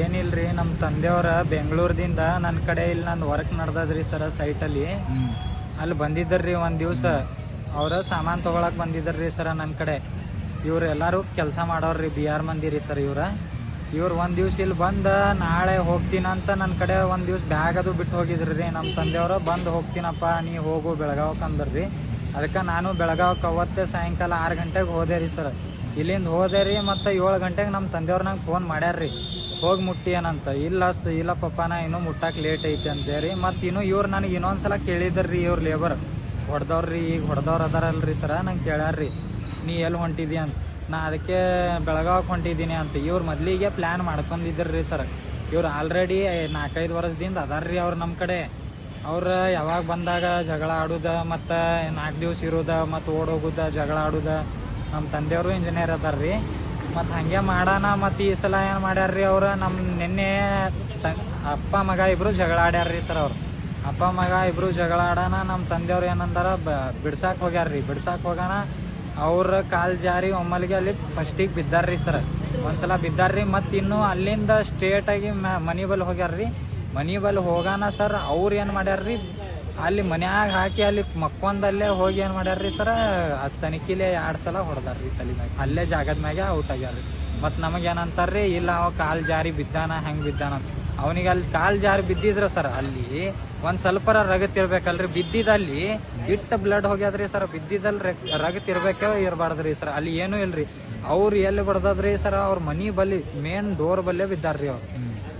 ಏನಿಲ್ರಿ ನಮ್ಮ ತಂದೆಯವರ ಬೆಂಗಳೂರದಿಂದ ನನ್ನ ಕಡೆ ಇಲ್ಲಿ ನನ್ನ ವರ್ಕ್ ನಡ್ದದ್ರಿ ಸರ್ ಸೈಟಲ್ಲಿ. ಅಲ್ಲಿ ಬಂದಿದ್ದರ್ರಿ ಒಂದು ದಿವಸ. ಅವ್ರ ಸಾಮಾನು ತೊಗೊಳಕ್ ಬಂದಿದ್ದರ್ರಿ ಸರ ನನ್ನ ಕಡೆ. ಇವ್ರು ಎಲ್ಲರೂ ಕೆಲಸ ಮಾಡೋರ್ರಿ ಬಿ ಆರ್ ಮಂದಿರಿ ಸರ್ ಇವ್ರ. ಇವ್ರು ಒಂದು ದಿವ್ಸ ಇಲ್ಲಿ ಬಂದು ನಾಳೆ ಹೋಗ್ತೀನಂತ ನನ್ನ ಕಡೆ ಒಂದು ದಿವ್ಸ ಬ್ಯಾಗ್ ಅದು ಬಿಟ್ಟು ಹೋಗಿದ್ರಿ ರೀ ನಮ್ಮ ತಂದೆಯವರು. ಬಂದು ಹೋಗ್ತೀನಪ್ಪ ನೀ ಹೋಗು ಬೆಳಗಾವಕ್ಕೆ ಅಂದ್ರಿ ಅದಕ್ಕೆ ನಾನು ಬೆಳಗಾವಕ್ಕೆ ಅವತ್ತೇ ಸಾಯಂಕಾಲ ಆರು ಗಂಟೆಗೆ ಹೋದೆ ರೀ ಸರ್. ಇಲ್ಲಿಂದ ಹೋದೆ ರೀ, ಮತ್ತು ಏಳು ಗಂಟೆಗೆ ನಮ್ಮ ತಂದೆಯವ್ರು ನಂಗೆ ಫೋನ್ ಮಾಡ್ಯಾರ್ರಿ ಹೋಗಿ ಮುಟ್ಟಿ ಏನಂತ ಇಲ್ಲ ಇಲ್ಲ ಪಪ್ಪ, ನಾ ಇನ್ನೂ ಮುಟ್ಟಕ್ಕೆ ಲೇಟ್ ಐತಿ ಅಂತೇಳಿ ಮತ್ತು ಇನ್ನೂ ಇವ್ರು ನನಗೆ ಇನ್ನೊಂದ್ಸಲ ಕೇಳಿದ್ರಿ ಇವ್ರ ಲೇಬರ್ ಹೊಡೆದವ್ರಿ ಈಗ ಹೊಡೆದವ್ರು ಅದಾರಲ್ರಿ ಸರ, ನಂಗೆ ಕೇಳ್ಯಾರ್ರಿ ನೀ ಎಲ್ಲಿ ಹೊಂಟಿದಿ ಅಂತ. ನಾ ಅದಕ್ಕೆ ಬೆಳಗಾವಿಗೆ ಹೊಂಟಿದ್ದೀನಿ ಅಂತ. ಇವ್ರು ಮೊದಲಿಗೆ ಪ್ಲ್ಯಾನ್ ರೀ ಸರ್. ಇವ್ರು ಆಲ್ರೆಡಿ ನಾಲ್ಕೈದು ವರ್ಷದಿಂದ ಅದಾರ್ರಿ ಅವ್ರು ನಮ್ಮ ಕಡೆ. ಅವ್ರು ಯಾವಾಗ ಬಂದಾಗ ಜಗಳ ಆಡುದ, ಮತ್ತು ನಾಲ್ಕು ದಿವ್ಸ ಇರೋದ, ಮತ್ತು ಓಡೋಗುದ ಜಗಳ ಆಡುದ. ನಮ್ಮ ತಂದೆಯವರು ಇಂಜಿನಿಯರ್ ಅದಾರ ರೀ ಮತ್ತು ಹಾಗೆ ಮಾಡೋಣ, ಮತ್ತು ಈ ಸಲ ಏನು ಮಾಡ್ಯಾರ್ರಿ ಅವ್ರು? ನಮ್ಮ ನಿನ್ನೆ ಅಪ್ಪ, ಮಗ ಇಬ್ಬರು ಜಗಳ ಆಡ್ಯಾರ್ರಿ ಸರ್ ಅವ್ರು. ಅಪ್ಪ, ಮಗ ಇಬ್ರು ಜಗಳ ಆಡೋಣ ನಮ್ಮ ತಂದೆಯವ್ರು ಏನಂದಾರ ಬ ಹೋಗ್ಯಾರ ಹೋಗ್ಯಾರ್ರಿ. ಬಿಡ್ಸಾಕ್ ಹೋಗೋಣ. ಅವ್ರ ಕಾಲು ಜಾರಿ ಒಮ್ಮಲಿಗೆ ಅಲ್ಲಿ ಫಸ್ಟಿಗೆ ಬಿದ್ದಾರ್ರಿ ಸರ್. ಒಂದ್ಸಲ ಬಿದ್ದಾರ್ರಿ. ಮತ್ತು ಇನ್ನು ಅಲ್ಲಿಂದ ಸ್ಟ್ರೇಟಾಗಿ ಮನಿ ಬಲ್ ಹೋಗ್ಯಾರ್ರಿ. ಮನಿ ಬಲ್ ಹೋಗೋಣ ಸರ್, ಅವ್ರು ಏನು ಮಾಡ್ಯಾರ್ರಿ? ಅಲ್ಲಿ ಮನ್ಯಾಗ ಹಾಕಿ ಅಲ್ಲಿ ಮಕ್ಕೊಂದಲ್ಲೇ ಹೋಗಿ ಏನು ಮಾಡ್ಯಾರ್ರಿ ಸರ? ಆ ಸನಿಕಿಲೆ ಎರಡ್ ಸಲ ಹೊಡೆದಾರ್ರಿ ತಲೆ ಮ್ಯಾಗ ಅಲ್ಲೇ ಜಾಗದ ಮ್ಯಾಗೆ ಔಟ್ ಆಗ್ಯಾರ್ರಿ. ಮತ್ತು ನಮಗೇನಂತಾರ್ರಿ? ಇಲ್ಲ ಅವ ಕಾಲ್ ಜಾರಿ ಬಿದ್ದಾನ, ಹೆಂಗ್ ಬಿದ್ದಾನ ಅವನಿಗೆ ಅಲ್ಲಿ ಕಾಲ್ ಜಾರಿ ಬಿದ್ದಿದ್ರ ಸರ್, ಅಲ್ಲಿ ಒಂದ್ ಸ್ವಲ್ಪ ರಗತ್ ಇರ್ಬೇಕಲ್ರಿ. ಬಿದ್ದಿದಲ್ಲಿ ಇಟ್ಟ ಬ್ಲಡ್ ಹೋಗ್ಯಾದ್ರಿ ಸರ್. ಬಿದ್ದಿದಲ್ಲಿ ರಗತ್ ಇರ್ಬೇಕೋ ಇರ್ಬಾರ್ದ್ರಿ ಸರ್. ಅಲ್ಲಿ ಏನೂ ಇಲ್ರಿ. ಅವ್ರು ಎಲ್ಲಿ ಬಡ್ದದ್ರಿ ಸರ್? ಅವ್ರ ಮನಿ ಬಲ್ಲಿ ಮೇನ್ ಡೋರ್ ಬಲ್ಲೇ ಬಿದ್ದಾರ್ರಿ ಅವ್ರು.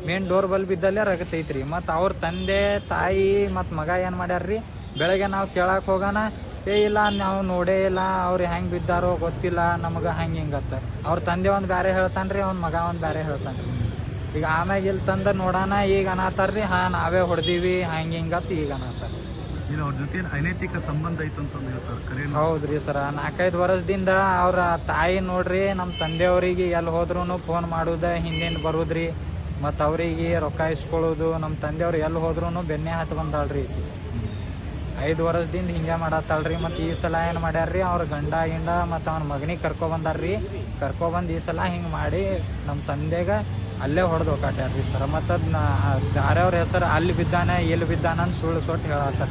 ಮೇನ್ ಡೋರ್ ಬಲ್ ಬಿದ್ದಲ್ಲೇ ರಗತ್ ಐತ್ರಿ ಮತ್ತು ಅವ್ರ ತಂದೆ ತಾಯಿ ಮತ್ತು ಮಗ ಏನು ಮಾಡ್ಯಾರ್ರಿ? ಬೆಳಗ್ಗೆ ನಾವು ಕೇಳಕ್ಕೆ ಹೋಗೋಣ ಏ ಇಲ್ಲ ನಾವು ನೋಡೇ ಇಲ್ಲ ಅವ್ರು ಹೆಂಗೆ ಬಿದ್ದಾರೋ ಗೊತ್ತಿಲ್ಲ ನಮಗೆ ಹಂಗೆ ಹಿಂಗತ್ತ ಅವ್ರ ತಂದೆ ಒಂದು ಬೇರೆ ಹೇಳ್ತಾನ್ರಿ ಅವ್ನ ಮಗ ಒಂದು ಬೇರೆ ಹೇಳ್ತಾನ್ರಿ. ಈಗ ಆಮ್ಯಾಗ ಇಲ್ಲಿ ತಂದು ನೋಡೋಣ ಈಗ ಅನಾತಾರ್ರಿ ಹಾಂ ನಾವೇ ಹೊಡೆದೀವಿ ಹಂಗೆ ಹಿಂಗತ್ ಈಗ ಅನಾತಾರ. ಇಲ್ಲ ಅವ್ರ ಜೊತೆ ಅನೈತಿಕ ಸಂಬಂಧ ಐತೆ ಅಂತ ಹೇಳ್ತಾರೆ ಕರೆ ಹೌದ್ರಿ ಸರ ನಾಲ್ಕೈದು ವರ್ಷದಿಂದ ಅವ್ರ ತಾಯಿ ನೋಡ್ರಿ ನಮ್ಮ ತಂದೆಯವ್ರಿಗೆ ಎಲ್ಲಿ ಹೋದ್ರು ಫೋನ್ ಮಾಡುದ ಹಿಂದಿಂದ ಬರುದ್ರಿ. ಮತ್ತು ಅವ್ರಿಗೆ ರೊಕ್ಕ ಇಸ್ಕೊಳ್ಳೋದು ನಮ್ಮ ತಂದೆಯವ್ರು ಎಲ್ಲಿ ಹೋದ್ರೂ ಬೆನ್ನೆ ಹತ್ತು ಬಂದಾಳ್ರಿ. ಐದು ವರ್ಷದಿಂದ ಹಿಂಗೆ ಮಾಡತ್ತಾಳ್ರಿ, ಮತ್ತು ಈ ಸಲ ಏನು ಮಾಡ್ಯಾರ್ರಿ, ಅವ್ರ ಗಂಡ ಗಿಂಡ ಮತ್ತು ಅವ್ನ ಮಗನಿಗೆ ಕರ್ಕೊಬಂದಾರ್ರಿ ಕರ್ಕೊಬಂದು ಈ ಸಲ ಹಿಂಗೆ ಮಾಡಿ ನಮ್ಮ ತಂದೆಗ ಅಲ್ಲೇ ಹೊಡೆದು ಕಾಟ್ಯಾರ್ರಿ ಸರ್. ಮತ್ತು ಅದು ಯಾರ್ಯಾವ್ರ ಹೆಸರು ಅಲ್ಲಿ ಬಿದ್ದಾನೆ ಎಲ್ಲಿ ಬಿದ್ದಾನೆ ಅಂತ ಸುಳ್ಳು ಸೊಟ್ಟು ಹೇಳತ್ತಾರ.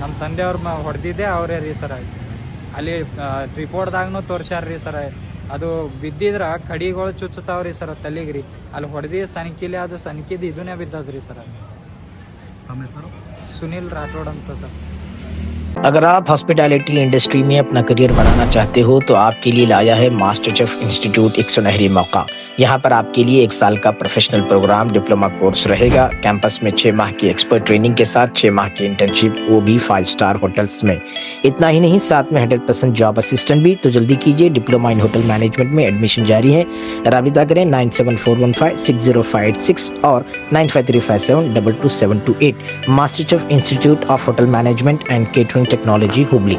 ನಮ್ಮ ತಂದೆಯವ್ರ ಹೊಡೆದಿದ್ದೆ ಅವರೇ ರೀ ಸರ್. ಅಲ್ಲಿ ರಿಪೋರ್ಟ್ದಾಗೂ ತೋರ್ಸ್ಯಾರ್ರಿ ಸರ್. ಅದು ಬಿದ್ದಿದ್ರ ಕಡಿಗಳು ಚುಚ್ಚುತ್ತಾವ್ರಿ ಸರ್ ತಲೆಗ್ರಿ. ಅಲ್ಲಿ ಹೊಡೆದಿ ಸನಿಕಿಲಿ ಅದು ಸನಿಕಿದ ಇದನ್ನೇ ಬಿದ್ದದ್ರಿ ಸರ್ ಸುನಿಲ್ ರಾಠೋಡ್ ಅಂತ ಸರ್. اگر آپ ہاسپٹیلٹی انڈسٹری میں اپنا کریئر بنانا چاہتے ہو، تو آپ کے لیے لایا ہے ماسٹر چیف انسٹیٹیوٹ ایک سنہری موقع۔ یہاں پر آپ کے لیے ایک سال کا پروفیشنل پروگرام ڈپلوما کورس رہے گا۔ کیمپس میں چھ ماہ کی ایکسپرٹ ٹریننگ کے ساتھ چھ ماہ کی انٹرنشپ وہ بھی فائیو سٹار ہوٹلز میں۔ اتنا ہی نہیں، ساتھ میں ہنڈریڈ پرسینٹ جاب اسسٹنٹ بھی۔ تو جلدی کیجیے ڈپلوما ان ہوٹل مینجمنٹ میں ایڈمیشن جاری ہے۔ رابطہ کریں نائن سیون فور ون فائیو سکس زیرو فائیو ایٹ سکس اور نائن فائیو تھری فائیو سیون ڈبل ٹو سیون ٹو ایٹ ماسٹر چیف انسٹیٹیوٹ آف ہوٹل مینجمنٹ اینڈ کیٹرنگ اینڈ ٹیکنالوجی ہبلی۔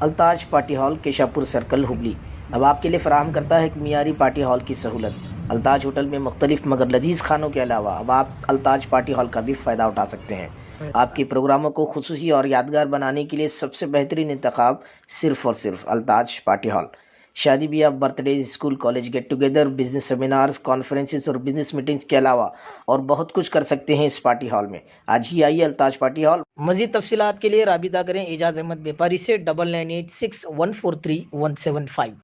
التاج پارٹی ہال، کیشاپور سرکل، ہبلی۔ اب آپ کے لیے فراہم کرتا ہے ایک معیاری پارٹی ہال کی سہولت۔ التاج ہوٹل میں مختلف مگر لذیذ کھانوں کے علاوہ اب آپ التاج پارٹی ہال کا بھی فائدہ اٹھا سکتے ہیں۔ آپ کے پروگراموں کو خصوصی اور یادگار بنانے کے لیے سب سے بہترین انتخاب صرف اور صرف التاج پارٹی ہال۔ شادی بیاہ برتھ ڈیز اسکول، کالج، گیٹ ٹوگیدر، بزنس سیمینارز، کانفرنسز اور بزنس میٹنگز کے علاوہ اور بہت کچھ کر سکتے ہیں اس پارٹی ہال میں۔ آج ہی آئیے التاج پارٹی ہال۔ مزید تفصیلات کے لیے رابطہ کریں اعجاز احمد بیپاری سے، ڈبل نائن ایٹ سکس ون فور تھری ون سیون فائیو۔